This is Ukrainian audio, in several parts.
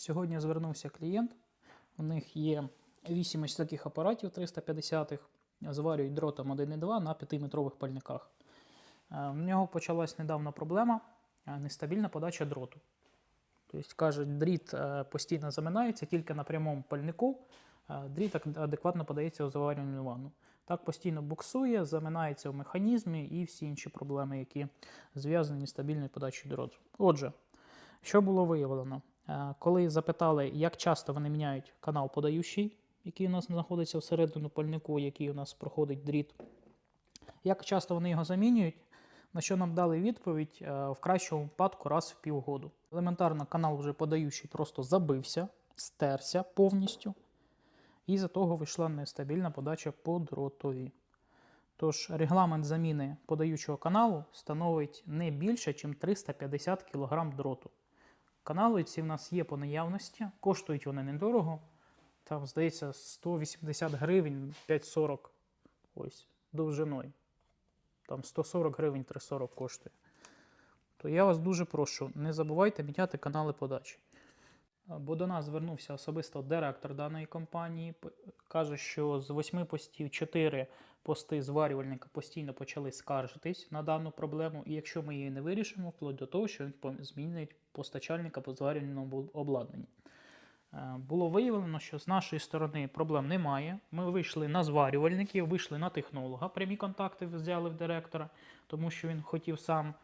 Сьогодні звернувся клієнт. У них є 8 ось таких апаратів 350-х, зварюють дротом 1,2 на 5-метрових пальниках. Е, У нього почалась недавно проблема е, нестабільна подача дроту. Тобто, каже, дріт е, постійно заминається тільки на прямому пальнику. е, Дріт адекватно подається у заварювальну ванну. Так постійно буксує, заминається в механізмі і всі інші проблеми, які зв'язані з стабільною подачею дроту. Отже, що було виявлено? Е, Коли запитали, як часто вони міняють канал подаючий, який у нас знаходиться всередину пальнику, який у нас проходить дріт, як часто вони його замінюють, на що нам дали відповідь е, в кращому випадку раз в півгоду. Елементарно канал вже подаючий просто забився, стерся повністю, і за того вийшла нестабільна подача по дротові. Тож регламент заміни подаючого каналу становить не більше, ніж 350 кг дроту. Канали ці в нас є по наявності, коштують вони недорого. Там, здається, 180 гривень 5,40 ось довжиною. Там 140 гривень 3,40 коштує. То я вас дуже прошу, не забувайте міняти канали подачі. Бо до нас звернувся особисто директор даної компанії. Каже, що з 8 постів 4 пости зварювальника постійно почали скаржитись на дану проблему, і якщо ми її не вирішимо, вплоть до того, що він змінить постачальника по зварювальному обладнанні. Е, Було виявлено, що з нашої сторони проблем немає. Ми вийшли на зварювальників, вийшли на технолога, прямі контакти взяли в директора, тому що він хотів сам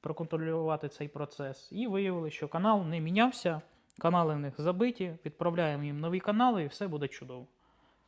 проконтролювати цей процес. І виявили, що канал не мінявся, канали в них забиті, відправляємо їм нові канали і все буде чудово.